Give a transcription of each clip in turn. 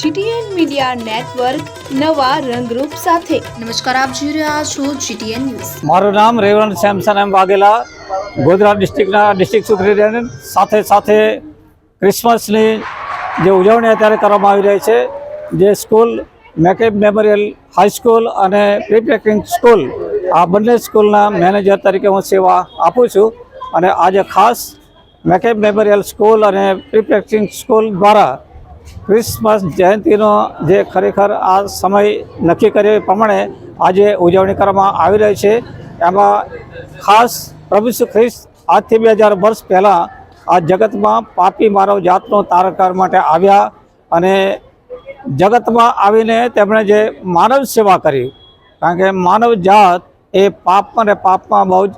GTN media network નવા રંગરૂપ સાથે. નમસ્કાર આપ જોઈ રહ્યા છો જીટીએન ન્યૂઝ. મારું નામ રેવણ સેમસન એમ વાઘેલા ગોધરા ડિસ્ટ્રિક્ટના ડિસ્ટ્રિક્ટ સુપ્રિન્ટેન્ડન્ટ. સાથે સાથે ક્રિસમસની જે ઉજવણી અત્યારે કરવામાં આવી રહી છે જે સ્કૂલ મેકેબ મેમોરિયલ હાઈસ્કૂલ અને પ્રીપેકિંગ સ્કૂલ આ બંને સ્કૂલના મેનેજર તરીકે હું સેવા આપું છું. અને આજે ખાસ મેકેબ મેમોરિયલ સ્કૂલ અને પ્રીપેકિંગ સ્કૂલ દ્વારા ક્રિસમસ જયંતિનો જે ખરેખર આ સમય નક્કી કર્યો એ પ્રમાણે આજે ઉજવણી કરવામાં આવી રહી છે. એમાં ખાસ પ્રભુ શ્રી ખ્રિસ્ત આજથી બે હજાર વર્ષ પહેલાં આ જગતમાં પાપી માનવ જાતનો તારકાર માટે આવ્યા અને જગતમાં આવીને તેમણે જે માનવ સેવા કરી, કારણ કે માનવ જાત એ પાપમાં અને પાપમાં બહુ જ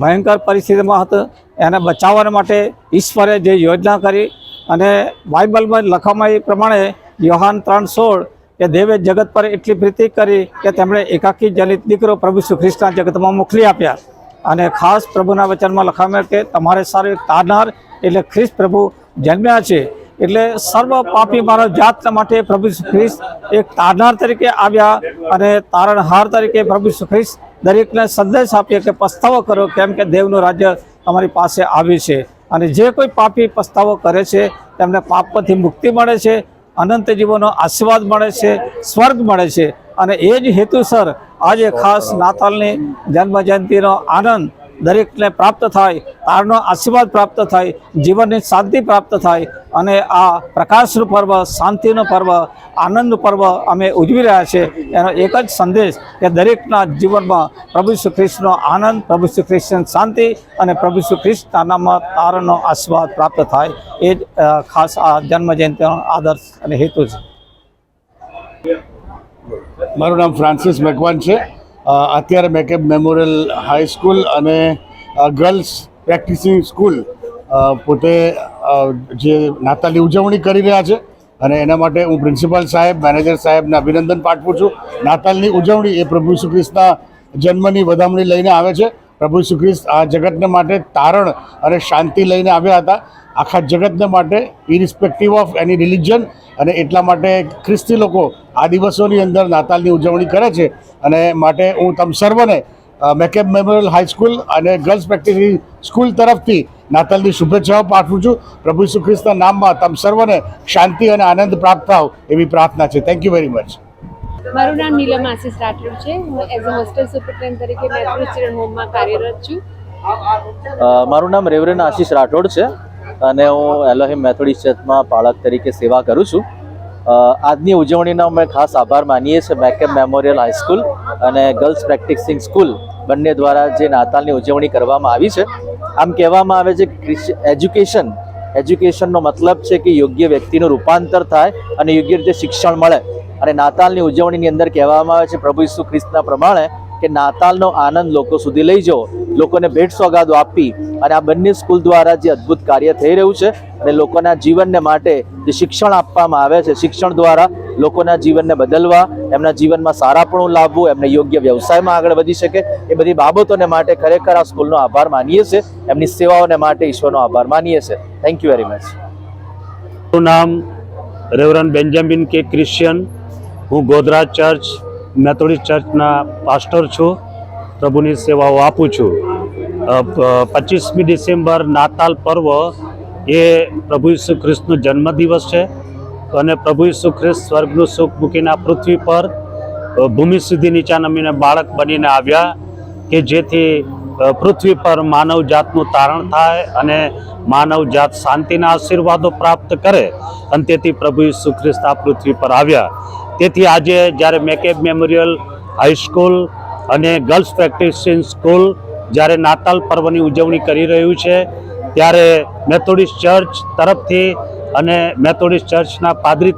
ભયંકર પરિસ્થિતિમાં હતું. એને બચાવવા માટે ઈશ્વરે જે યોજના કરી અને બાઇબલમાં લખવામાં એ પ્રમાણે યોહાન ત્રણ સોળ કે દેવે જગત પર એટલી પ્રીતિ કરી કે તેમણે એકાકી જનિત દીકરો પ્રભુ શ્રી ખ્રિસ્તના જગતમાં મોકલી આપ્યા. અને ખાસ પ્રભુના વચનમાં લખાવ્યું કે તમારે સારું તારનાર એટલે ખ્રિસ્ત પ્રભુ જન્મ્યા છે. એટલે સર્વ પાપી માનવ જાત માટે પ્રભુ ખ્રિસ્ત એક તારનાર તરીકે આવ્યા અને તારણહાર તરીકે પ્રભુ ખ્રિસ્ત દરેકને સંદેશ આપીએ કે પસ્તાવો કરો કેમ કે દેવનું રાજ્ય તમારી પાસે આવ્યું છે. અને જે કોઈ પાપી પસ્તાવો કરે છે, તેમને પાપથી મુક્તિ મળે છે, અનંત જીવનનો આશીર્વાદ મળે છે, સ્વર્ગ મળે છે. અને એ જ હેતુસર આજે ખાસ નાતાલની જન્મ જયંતિનો આનંદ દરેકને પ્રાપ્ત થાય, તારનો આશીર્વાદ પ્રાપ્ત થાય, જીવનની શાંતિ પ્રાપ્ત થાય અને આ પ્રકાશનું પર્વ, શાંતિનું પર્વ, આનંદનું પર્વ અમે ઉજવી રહ્યા છે એનો એક જ સંદેશ કે દરેકના જીવનમાં પ્રભુ શ્રી કૃષ્ણનો આનંદ, પ્રભુ શ્રી કૃષ્ણ શાંતિ અને પ્રભુ શ્રી કૃષ્ણના નામમાં તારનો આશીર્વાદ પ્રાપ્ત થાય. એ જ ખાસ આ જન્મજયંતિનો આદર્શ અને હેતુ છે. મારું નામ ફ્રાન્સિસ મેકવાન છે. અત્યારે McCabe memorial high school and girls practising school પોતે જે નાતાલની ઉજવણી કરી રહ્યા છે. અને એના માટે હું પ્રિન્સિપાલ સાહેબ, મેનેજર સાહેબને અભિનંદન પાઠવું છું. નાતાલની ઉજવણી એ પ્રભુ શ્રી ખ્રિસ્તના જન્મની વધામણી લઈને આવે છે. પ્રભુ શ્રી ખ્રિસ્ત આ જગતને માટે તારણ અને શાંતિ લઈને આવ્યા હતા. આખા જગતને માટે ઇરિસ્પેક્ટિવ ઓફ એની રિલિજન અને એટલા માટે ખ્રિસ્તી લોકો આ દિવસોની અંદર નાતાલની ઉજવણી કરે છે. અને માટે હું તમ સર્વને McCabe memorial high school and girls practising school તરફથી નાતાલની શુભેચ્છાઓ પાઠવું છું. પ્રભુ શ્રી ખ્રિસ્તના નામમાં તમ સર્વને શાંતિ અને આનંદ પ્રાપ્ત થાવ એવી પ્રાર્થના છે. થેન્ક યુ વેરી મચ મારું નામ નીલમ રાઠોડ છે. હું એઝ અ હોસ્ટેલ સુપરિન્ટેન્ડન્ટ તરીકે મેટ્રો ચિલ્ડ્રન હોમમાં કાર્યરત છું. મારું નામ રેવરેન આશીષ રાઠોડ છે અને હું એલોહિમ મેથોડિસ્ટ ચર્ચમાં પાળક તરીકે સેવા કરું છું. આજની ઉજવણીનો અમે ખાસ આભાર માનીએ છીએ McCabe memorial high school and girls practising school બંને દ્વારા જે નાતાલની ઉજવણી કરવામાં આવી છે. આમ કહેવામાં આવે છે એજ્યુકેશન, એજ્યુકેશનનો મતલબ છે કે યોગ્ય વ્યક્તિનું રૂપાંતર થાય અને યોગ્ય રીતે શિક્ષણ મળે. અને નાતાલની ઉજવણીની અંદર કહેવામાં આવે છે પ્રભુ ઈસુ ખ્રિસ્તના પ્રમાણે કે નાતાલનો આનંદ લોકો સુધી લઈ જવો, લોકોને ભેટ સોગાદો આપી અને આ બંને સ્કૂલ દ્વારા જે અદ્ભુત કાર્ય થઈ રહ્યું છે અને લોકોના જીવનને માટે જે શિક્ષણ આપવામાં આવે છે, શિક્ષણ દ્વારા લોકોના જીવનને બદલવા, એમના જીવનમાં સારાપણું લાવવું, એમને યોગ્ય વ્યવસાયમાં આગળ વધી શકે, એ બધી બાબતોને માટે ખરેખર આ સ્કૂલનો આભાર માનીએ છીએ. એમની સેવાઓને માટે ઈશ્વરનો આભાર માનીએ છીએ. થેન્ક યુ વેરી મચ નામ રેવરન બેન્જામિન કે ક્રિશ્ચિયન હું ગોધરા ચર્ચ, મેથોડિસ્ટ ચર્ચના પાસ્ટર છું, પ્રભુની સેવાઓ આપું છું. પચીસમી ડિસેમ્બર નાતાલ પર્વ એ પ્રભુ ઈસુ ખ્રિસ્તનો જન્મદિવસ છે અને પ્રભુ ઈસુ ખ્રિસ્ત સ્વર્ગનું સુખ મૂકીને પૃથ્વી પર ભૂમિ સુધી નીચા નમીને બાળક બનીને આવ્યા કે જેથી પૃથ્વી પર માનવ જાતનું તારણ થાય અને માનવ જાત શાંતિના આશીર્વાદો પ્રાપ્ત કરે અને તેથી પ્રભુ ઈસુ ખ્રિસ્ત આ પૃથ્વી પર આવ્યા. તેથી આજે જ્યારે McCabe memorial high school and girls practising school જ્યારે નાતાલ પર્વની ઉજવણી કરી રહ્યું છે, ત્યારે મેથોડિસ્ટ ચર્ચ તરફથી અને મેથોડિસ્ટ ચર્ચના પાદરી